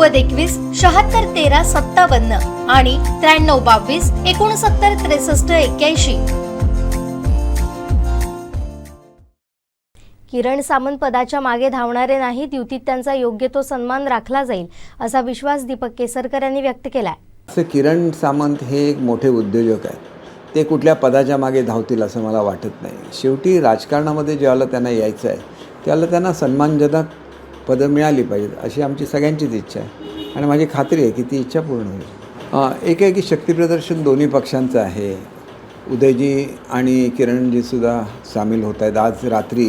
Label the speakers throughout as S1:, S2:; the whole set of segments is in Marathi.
S1: नव्वद एकवीस शहात्तर तेरा सत्तावन्न आणि त्र्याण्णव बावीस एकोणसत्तर त्रेसष्ट एक्क्याऐंशी.
S2: किरण सामंत पदाच्या मागे धावणारे नाहीत युतीत त्यांचा योग्य तो सन्मान राखला जाईल असा विश्वास दीपक केसरकर यांनी व्यक्त केला
S3: आहे किरण सामंत हे एक मोठे उद्योजक आहेत. ते कुठल्या पदाच्या मागे धावतील असं मला वाटत नाही. शेवटी राजकारणामध्ये ज्यावेळेला त्यांना यायचं आहे. त्याला त्यांना सन्मानजनक पदं मिळाली पाहिजेत अशी आमची सगळ्यांचीच इच्छा आहे. आणि माझी खात्री आहे की ती इच्छा पूर्ण होईल. अं, एकेकी शक्तीप्रदर्शन दोन्ही पक्षांचं आहे. उदयजी आणि किरणजीसुद्धा सामील होत आहेत. आज रात्री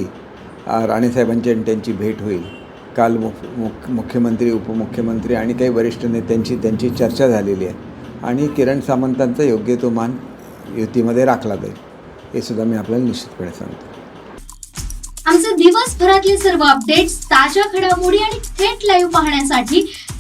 S3: राणेसाहेबांची आणि त्यांची भेट होईल. काल मुख मुख मुख्यमंत्री उपमुख्यमंत्री आणि काही वरिष्ठ नेत्यांची त्यांची चर्चा झालेली आहे. आणि किरण सामंतांचा योग्य तो मान युतीमध्ये राखला जाईल. हे सुद्धा मी आपल्याला निश्चितपणे सांगतो.
S4: आमचे दिवसभरातले सर्व अपडेट्स ताज्या घडामोडी आणि थेट लाईव्ह पाहण्यासाठी